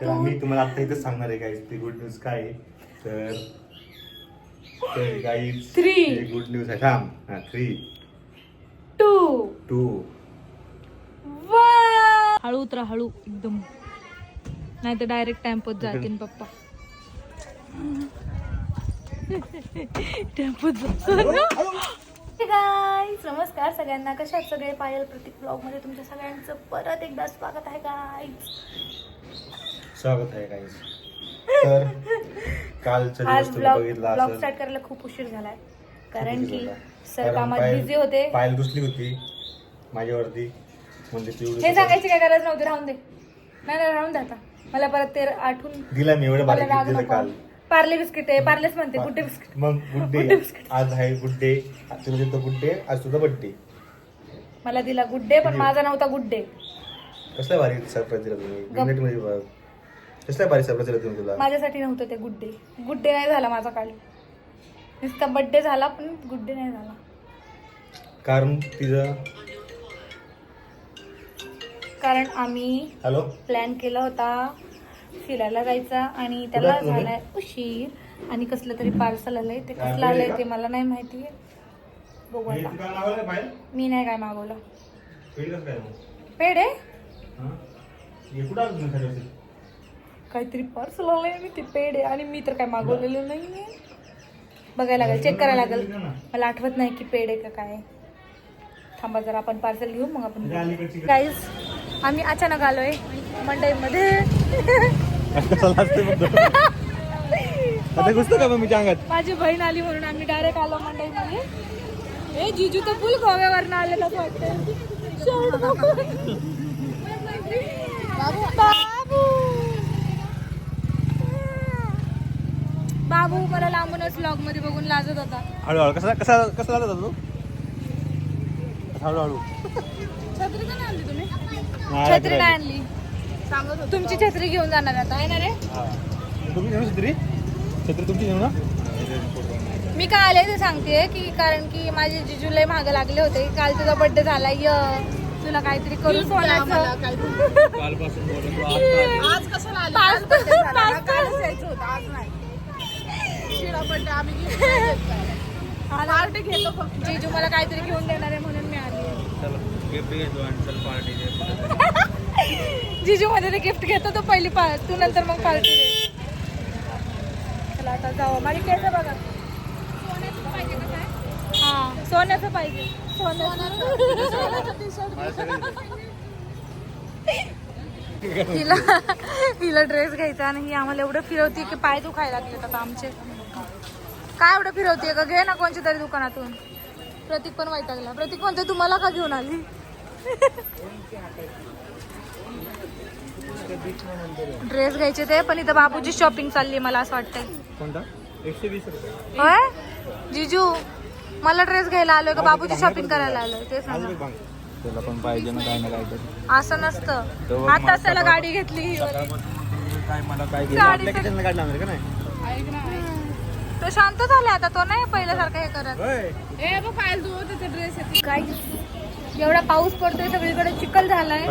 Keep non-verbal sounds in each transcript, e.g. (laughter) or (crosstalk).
तर मी तुम्हाला आता इथं सांगणार आहे गाईज ती गुड न्यूज काय आहे? तर तर गाईज Three. गुड न्यूज आहे. थांब. हा थ्री टू टू हळू उतरा हळू एकदम. नाही तर डायरेक्ट टेम्पोत जातील (laughs) पप्पा. (laughs) टेम्पोत गाईज नमस्कार सगळ्यांना. कशा आहात सगळे? पायल प्रतीक ब्लॉगमध्ये तुमच्या सगळ्यांचं परत एकदा स्वागत आहे गाईज स्वागत आहे गाईज तर कालचा आज दिवस तुम्ही ब्लॉग बघितला ब्लॉग असेल. स्टार्ट करायला खूप उशीर झालाय. कारण की झाला. सर कारण कामात पायल- बिझी होते. पायल दुसली होती माझ्यावरती. म्हणजे ती हे सांगायची काय गरज नव्हती राहून दे. नाही नाही राहून दे आता. मला परत ते आठवून दिला मी एवढं मला बारीक राग दिलं नको. काल. पार्ले बिस्किट आहे पार्लेच म्हणते गुड्डे बिस्किट. मग गुड डे. आज आहे गुड डे तुला देतो गुड डे आज तुझा बर्थडे मला दिला गुड्डे पण माझा नव्हता गुड्डे. कसला भारी सरप्राईज दिला तुम्ही? मध्ये बघ. भारी सरप्राईज दिला तुम्ही तुला? माझ्यासाठी नव्हतं ते गुड्डे. गुड्डे नाही झाला माझा काल. नुसता बड्डे झाला पण गुड्डे नाही झाला. कारण तिचं? कारण आम्ही हॅलो प्लॅन केला होता फिरायला जायचा आणि त्याला कुठं? झालाय उशीर. आणि कसलं तरी पार्सल आलंय. ते कसलं आलंय? ते मला नाही माहिती. बघू आता? मी नाही काय मागवलं. पेढी काहीतरी पार्सल आलंय आणि ते पेड आहे आणि मी तर काय मागवलेलं नाहीये. बघायला लागेल चेक करायला लागेल. मला आठवत नाही की पेड आहे का काय. थांबा जरा आपण पार्सल घेऊ मग आपण गाईज आम्ही अचानक आलोय मंडईमध्ये. आता घुसतो का मग मी अंगात माझी बहीण आली म्हणून आम्ही डायरेक्ट आलो मंडईमध्ये. ए जिजू तर फुल गोव्यावरनं आलेलं असं वाटतं बाबू. बाबू मला लांबूनच व्लॉगमध्ये बघून लाजत होता. हळूहळू कसा कसा कसा झाला तू? हळूहळू. छत्री का नाही आणली तुम्ही? छत्री नाही आणली. तुमची छत्री घेऊन जाणार आता आहे ना रे? हा. तुम्ही घेऊ छत्री? छत्री तुमची घेऊ ना मी का आले ते सांगते की कारण की माझे जिजू लय मागे लागले होते की काल तुझा बर्थडे झाला य. तुला काहीतरी करून सोन्याचं (laughs) आज कशाला आली? पाच- काल birthday झाला ना, पाच- कालच यायचं होतं, आज नाही. शिळा birthday आम्ही. Party घेतो फक्त. जिजू मला काहीतरी घेऊन देणार आहे म्हणून मी आली जिजू मध्ये गिफ्ट घेतो तो पहिली तू नंतर मग पार्टी दे. चला आता जाऊ. माझी केस बघा सोन्याचं पाहिजे का काय हा सोन्याचं पाहिजे. हिला हिला ड्रेस घ्यायचा आणि ही आम्हाला एवढं फिरवते की पाय दुखायला लागलेत आता आमचे. काय एवढं फिरवते का घे ना कोणच्या तरी दुकानातून. प्रतीक पण वैतागला. प्रतीक म्हणतो तुम्हाला का घेऊन आली? ड्रेस घ्यायचे ते पण इथं बाबूची शॉपिंग चालली मला असं वाटतंय. कोणता? एकशे वीस रुपये. होय? जिजू. मला ड्रेस घ्यायला आलोय का? बाबूची शॉपिंग करायला आलोय ते सांगा त्याला पण पाहिजे ना काय ना काय तरी. असं नसतं. आता त्याला गाडी घेतली ही वाली. काय मला काय घ्यायचं? आपल्या किचनला काढणार का नाही? तो शांत झाला आता तो नाही पहिल्यासारखं हे करत. ए बघ पायल तू त्याचा ड्रेस आहे. काही एवढा पाऊस पडतोय सगळीकडे चिखल झालाय.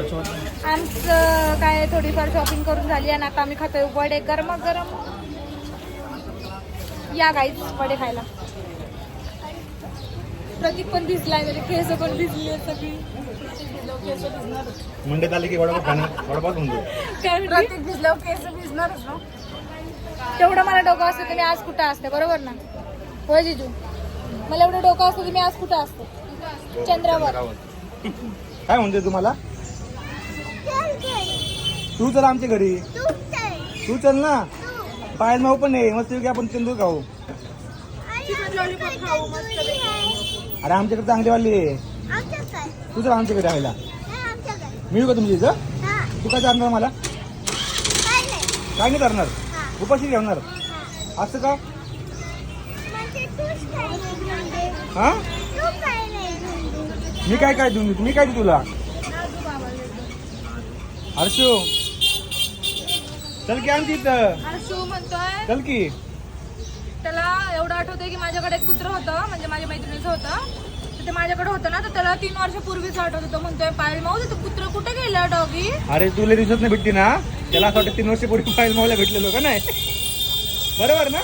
आमचं काय थोडीफार शॉपिंग करून झाली आणि आता आम्ही खातोय वडे गरम गरम या गाईच वडे खायला. प्रतीक पण भिजलाय केस पण भिजली आहेत सगळी. आले की वडापाव खाणार? वडापाव? प्रत्येक भिजल्यावर केस भिजणारच ना. तेवढं मला डोकं असतं तुम्ही आज कुठं असते बरोबर ना? होय जिजू? मला एवढं डोकं असतं तुम्ही आज कुठं असते? चंद्रावर. काय म्हणते तुम्हाला? तू चल आमच्या घरी. तू चल ना. पायल माऊ पण आहे मस्त आपण चंदूर खाऊ. लॉलीपॉप खाऊ मस्त अरे आमच्याकडे चांगली वाली आहे तू चल आमच्याकडे राहायला. मिळू का तुमच्या इथं तू काय करणार मला? काय नाही. करणार? उपाशी ठेवणार? असं का? हा? मी काय काय देऊ मी काय देऊ तुला? हर्षू. चल की आमची इथं. चल की. त्याला एवढं आठवतंय की माझ्याकडे एक कुत्र होतं म्हणजे माझ्या मैत्रिणीचं होतं. तर ते माझ्याकडे होतं ना तर त्याला तीन वर्षापूर्वीच आठवत होतं. म्हणतोय पायल माऊ तर कुत्र कुठे गेला डॉगी? अरे तुला दिसत नाही भेटती ना? त्याला असं वाटतं तीन वर्ष पूर्वी फाईल मावला भेटलेलो का नाही? बरोबर ना?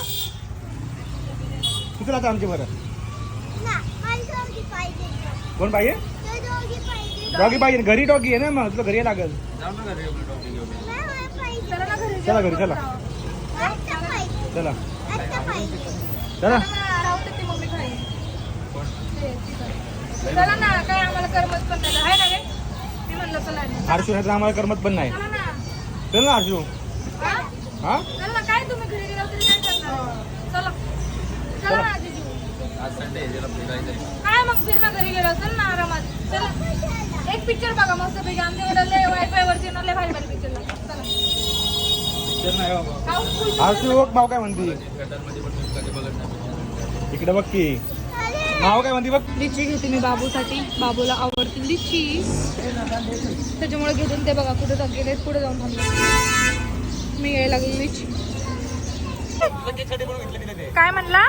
तू चला आता आमच्या बरं कोण पाहिजे? डॉगी पाहिजे. घरी डॉगी आहे ना मग? तुला घरी लागल. चला ना घरी चला घरी चला. चला. ना काय आम्हाला करमत पण नाही. आहे ना रे मी म्हणलं चला ना. आरशू नाही तर आम्हाला करमत पण नाही. चला ना. चल ना आरशू हा? हा? चला ना काय तुम्ही घरी गेला तरी काय करणार? चला. चला ना जिजू काय मग फिरणं घरी गेलो चल ना आरामात. चला. एक पिक्चर बघा मस्त पैकी. आमच्याकडे वायफाय वरती ना लय भारी भारी चला Houseful बघ माव काय म्हणती? इकडे बघ की. माव काय म्हणती बघ? लिची घेते मी बाबूसाठी. बाबूला आवडते लिची. त्याच्यामुळे घेते ते बघा कुठे जाऊन गेले पुढे जाऊन थांबले मी यायला लागली लिची. काय म्हणला?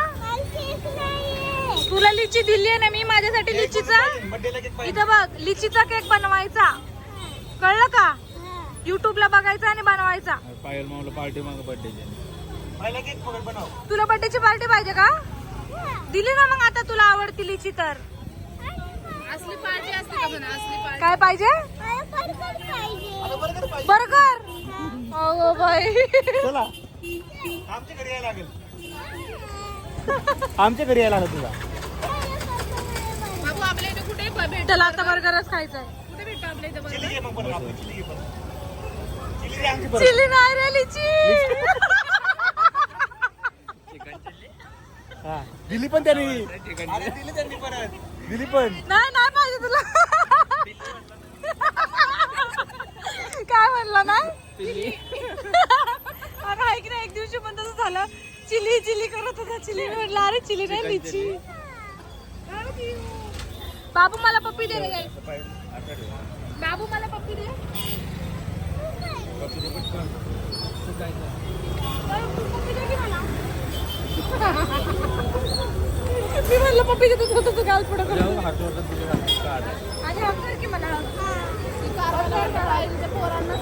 तुला लिची दिली आहे ना मी? माझ्यासाठी लिचीचा? इथं बघ लिचीचा केक बनवायचा. कळलं का? युट्यूबला बघायचा आणि बनवायचा. पायल मावला पार्टी माग बर्थडे तुला बर्थडेची पार्टी पाहिजे का? दिली ना मग आता तुला आवडती लिची तर. असली पार्टी असते का म्हणा असली पार्टी काय पाहिजे? बर्गर बाई. चला. आमच्या घरी यायला लागेल. आमच्या घरी यायला लागेल तुला. आपल्या इथे कुठे प- भेट त्याला आता बर्गरच खायचंय. कुठे भेटतो आपल्या इथे? चिली नाही रे लिची. हा. दिली पण त्यांनी. अरे दिली त्यांनी परत. दिली पण. नाही नाही पाहिजे तुला. काय म्हणलं ना अगं ऐक ना एक दिवशी पण तसं झालं. चिली चिली करत होता चिली म्हटलं अरे चिली नाही लिची. बाबू मला पप्पी दे. बाबू मला पप्पी दे. मी म्हणलं पप्पी देतो होतो तू गाल पुढं करून. आणि की मला? पोरांना.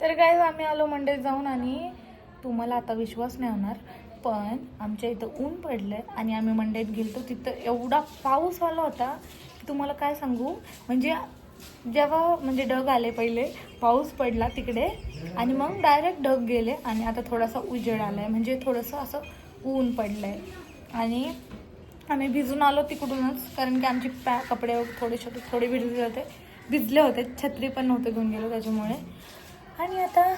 तर काय आम्ही आलो मंडईत जाऊन आणि तुम्हाला आता विश्वास नाही होणार पण आमच्या इथं ऊन पडलंय आणि आम्ही मंडईत गेलतो. तिथं एवढा पाऊस आला होता तुम्हाला काय सांगू? म्हणजे जेव्हा म्हणजे ढग आले पहिले पाऊस पडला तिकडे आणि मग डायरेक्ट ढग गेले आणि आता थोडासा उजेड आलाय. म्हणजे थोडंसं असं ऊन पडलंय. आणि आम्ही भिजून आलो तिकडूनच कारण की आमचे पॅ कपडे वगैरे थोडे छोटे थोडे भिजले होते. भिजले होते. छत्री पण नव्हते घेऊन गेलो त्याच्यामुळे. आणि आता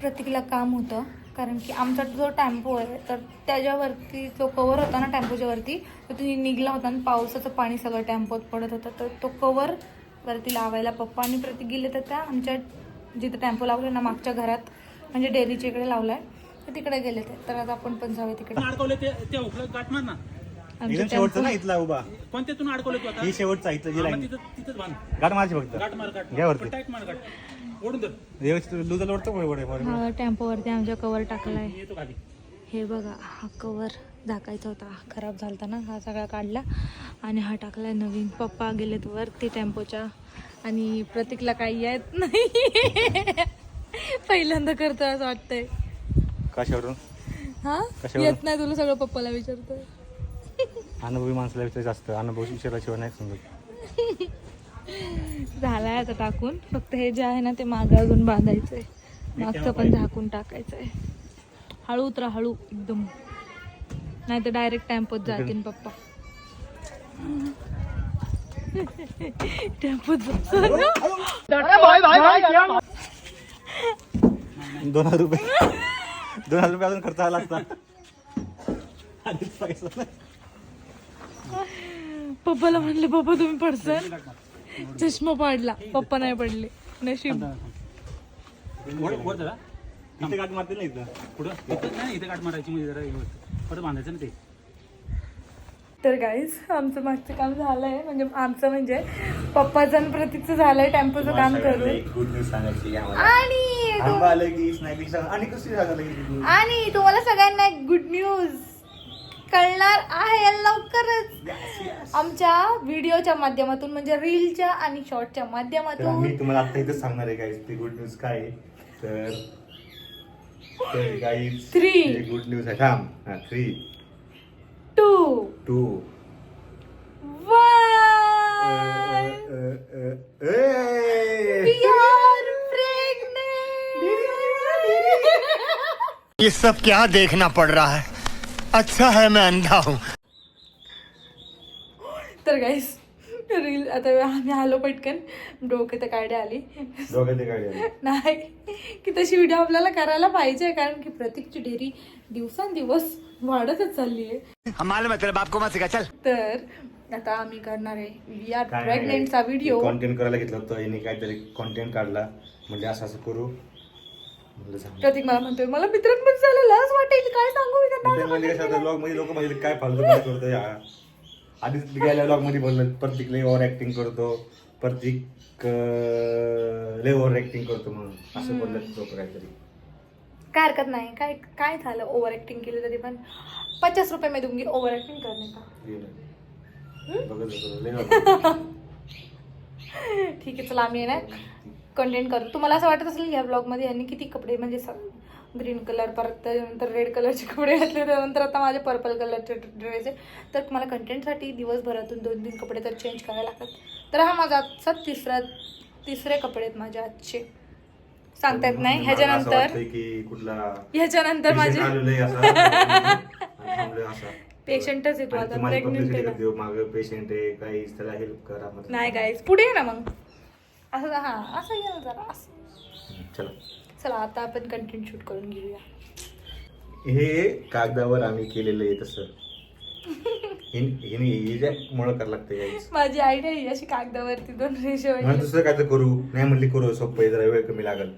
प्रतीकला काम होतं. कारण की आमचा जो टॅम्पो आहे तर त्याच्यावरती जो कवर होता ना टॅम्पोच्या वरती तर तुम्ही निघला होता आणि पावसाचं पाणी सगळं टॅम्पोत पडत होतं. तर तो कवर वरती लावायला पप्पा आणि प्रती गेले तर त्या आमच्या जिथं टॅम्पो लावले ना मागच्या घरात म्हणजे डेअरीच्या इकडे लावलाय तर तिकडे गेले ते. तर आता आपण पण जाऊया तिकडे. आमच्या एकदम शेवटचं ना टेम्पो इथला उभा. कोणत्यातून अडकवले तू आता? ही शेवटचा इथलं जी हा, मग लाईन तिथं तिथंच बांध. गाठ माझी फक्त. गाठ मार गाठ घ्या वरती. पण टाईट मार गाठ. ओढून धर. व्यवस्थित लुजल वाटतं बरोबर आहे हा टेम्पोवरती आमच्या कवर टाकलाय. येतो खाली. हे बघा हा कवर झाकायचा होता. खराब झालता ना हा सगळा काढला. आणि हा टाकलाय नवीन. पप्पा गेलेत वरती टेम्पोच्या. आणि प्रतीकला काही येत नाही. पहिल्यांदा करतो असं वाटतंय. कशावरून? हा? येत नाही तुला सगळं पप्पाला विचारतोय. अनुभवी माणसाला विचारायचं असतं अनुभव विचाराशिवाय नाही समजत. झालाय आता टाकून. फक्त हे जे आहे ना ते मागं अजून बांधायचंय. मागचं पण झाकून टाकायचंय. हळू उतरा हळू एकदम. नाही तर डायरेक्ट टेम्पोत जातील पप्पा. टेम्पोत (laughs) दोन हजार रुपये. दोन हजार रुपये अजून खर्च आला असता. आधीच पैसा नाही. पप्पाला म्हणले पप्पा तुम्ही पडसन चष्मा पाडला. पप्पा नाही पडले. नशीब. इथे मारते ना इथं. इथं नाही इथं गाठ मारायची म्हणजे जरा होतं. परत बांधायचं ना ते. तर गाईज आमचं मागचं काम झालंय. म्हणजे आमचं म्हणजे पप्पाचं आणि प्रतीकचं झालंय. टेम्पोचं काम करून. सांगायची आणि आणि तुम्हाला सगळ्यांना गुड न्यूज कळणार आहे लवकरच. आमच्या व्हिडिओच्या माध्यमातून म्हणजे रीलच्या आणि शॉर्टच्या माध्यमातून. आम्ही तुम्हाला आता इथं सांगणार आहे काय ते गुड न्यूज काय आहे? तर तर काही Three. गुड न्यूज आहे. थांब. हा three two two one we are pregnant ये सब क्या देखना पड़ रहा है? अच्छा है मैं अंधा हूँ। तर गाईस रील आता आम्ही आलो पटकन. डोक्यात काड्या आली. दोघं ते काय नाही की तशी व्हिडिओ आपल्याला करायला पाहिजे कारण की प्रतीकची डेअरी दिवसांदिवस वाढतच चालली आहे हम मालूम है तेरे बाप को मत सिखा चल। तर आता आम्ही करणार आहे. वी आर प्रेग्नेंटचा व्हिडिओ कॉन्टेंट करायला घेतलं होतं. यांनी काहीतरी कॉन्टेंट काढला. म्हणजे असं असं करू. म्हणलं. प्रतीक मला म्हणतोय मला मित्रांमध्ये झालं लाज वाटेल काय सांगू मी त्यांना Content म्हणजे कसं ब्लॉगमध्ये लोक म्हणजे काय फालतू काय करतो या आधीच गेल्या ब्लॉगमध्ये बोललं प्रत्येक लय ओव्हर ऍक्टिंग करतो प्रत्येक अं, लय ओव्हर ऍक्टिंग करतो म्हणून. असं बोललं लोक काहीतरी. काय हरकत नाही. काय काय झालं ओव्हर ऍक्टिंग केली तरी पण? पचास रुपये मी दूंगी ओव्हर ऍक्टिंग करणे का. (laughs) ठीक आहे चला आम्ही ना कंटेंट करू तुम्हाला असं वाटत असेल या ब्लॉगमध्ये यांनी किती कपडे म्हणजे ग्रीन कलर परत त्यानंतर रेड कलरचे कपडे घातले त्यानंतर आता माझे पर्पल कलरचे ड्रेस आहे तर मला कंटेंटसाठी दिवसभरातून दोन तीन कपडे तर चेंज करावे लागतात. तर हा माझा आजचा तिसरा तिसरे कपडे आहेत माझे आजचे. सांगता येत नाही? ह्याच्यानंतर ह्याच्यानंतर माझे. पेशंटच येतो आता प्रेग्नेंट आहे नाही गाईज पुढे ना मग. असं हा असं जरा असं चला चला आता आपण कंटेंट शूट करून घेऊया हे कागदावर आम्ही केलेलं आहे तसं मुळे करायला लागतं. माझी आयडिया ही अशी कागदावरती दोन रेषे. दुसरं काय तर करू नाही म्हणली करू सोपं जरा वेळ कमी लागल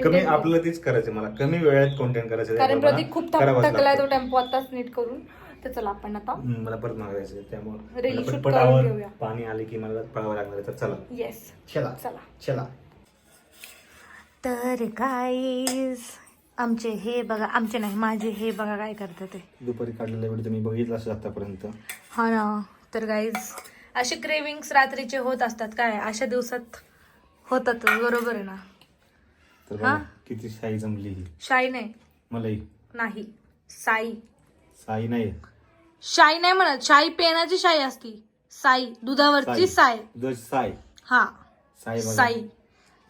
कमी. आपलं तीच करायचं मला कमी वेळात कॉन्टेंट करायचं. कारण प्रतीक खूप थकलाय तो. टेम्पो आताच नीट करून तर चला आपण आता मला परत मागायचं त्यामुळे Reel मला shoot पटपट करून आवर. घेऊया. पाणी आले की मला पळावं लागणार आहे तर चला. येस चला. चला. चला. तर गाईज आमचे हे बघा आमचे नाही माझे हे बघा काय करतात ते. दुपारी काढलेला व्हिडिओ तुम्ही बघितला असेल आतापर्यंत. हा ना. तर गाईज असे क्रेविंग्स रात्रीचे होत असतात काय? अशा दिवसात होतात बरोबर आहे ना? तर हा? किती साई जमली ही. शाई नाही. मलाही. नाही. साई. साई नाही शाई नाही म्हणत शाई पेनाची शाई असती. साई दुधावरची साय साई. हा. साई बघा. साई.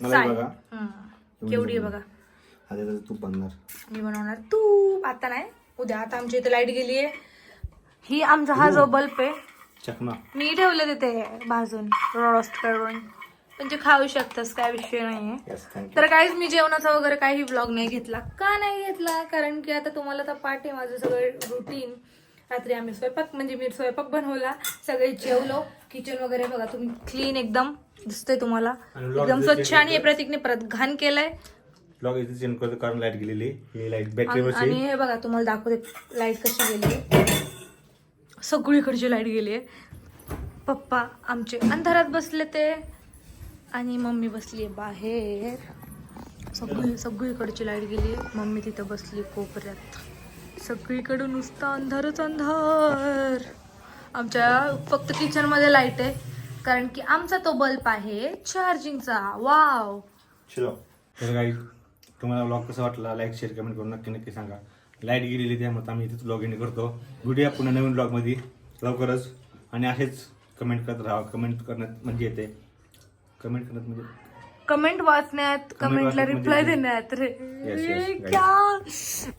मला साई. बघा. हम्म. केवढी आहे बघा. आता त्याचं तूप बनणार. मी बनवणार तू आता नाही. उद्या आता आमच्या इथे लाइट गेली आहे. ही आमचा हा जो बल्ब आहे. चकना मी ठेवले तिथे भाजून. रोस्ट करून. म्हणजे खाऊ शकतस काय विषय नाहीये. येस थँक्यू तर काहीच मी जेवणाचा वगैरे काही ब्लॉग नाही घेतला. का नाही घेतला? कारण की आता तुम्हाला तर पाठ आहे माझं सगळं रुटीन रात्री आम्ही स्वयंपाक म्हणजे मी स्वयंपाक बनवला सगळे जेवलो. किचन वगैरे बघा तुम्ही क्लीन एकदम दिसतंय तुम्हाला. एकदम स्वच्छ आणि हे प्रतीकने परत घाण केलंय. ब्लॉग इथे चेंज करतो कारण लाइट गेलेली ही लाइट आणि हे बघा तुम्हाला दाखवते लाइट कशी गेली सगळीकडची लाइट गेली आहे. पप्पा आमचे अंधारात बसले ते. आणि मम्मी बसली आहे बाहेर. सगळी सगळीकडची लाइट गेली आहे. मम्मी तिथं बसली कोपऱ्यात. सगळीकडे नुसतं अंधारच अंधार. आमच्या फक्त किचनमध्ये लाइट आहे. कारण की आमचा तो बल्ब आहे चार्जिंगचा वाव चलो. तर काही तुम्हाला ब्लॉग कसा वाटला? लाईक शेअर कमेंट करून नक्की नक्की सांगा. लाइट गेलेली त्यामुळे आम्ही इथेच ब्लॉग इन करतो. भेटूया पुन्हा नवीन ब्लॉगमध्ये लवकरच. आणि असेच कमेंट करत राहा. कमेंट करण्यात म्हणजे येते. कमेंट करण्यात म्हणजे कमेंट वाचण्यात कमेंटला वाचण्यात रिप्लाय म्हणजे- देण्यात रे. Yes, yes, ये guys. क्या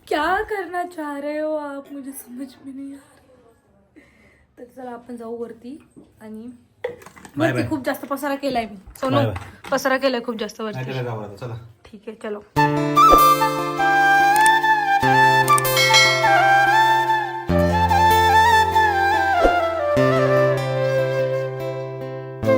क्या करना चाह रहे हो आप? मुझे समझ में नहीं आ रहा. तर चला आपण जाऊ वरती आणि Bye वरती bye. खूप जास्त पसारा केलाय मी. सोनू Bye. पसारा केलाय खूप जास्त नाही वरती त्याला चला. ठीक आहे चलो.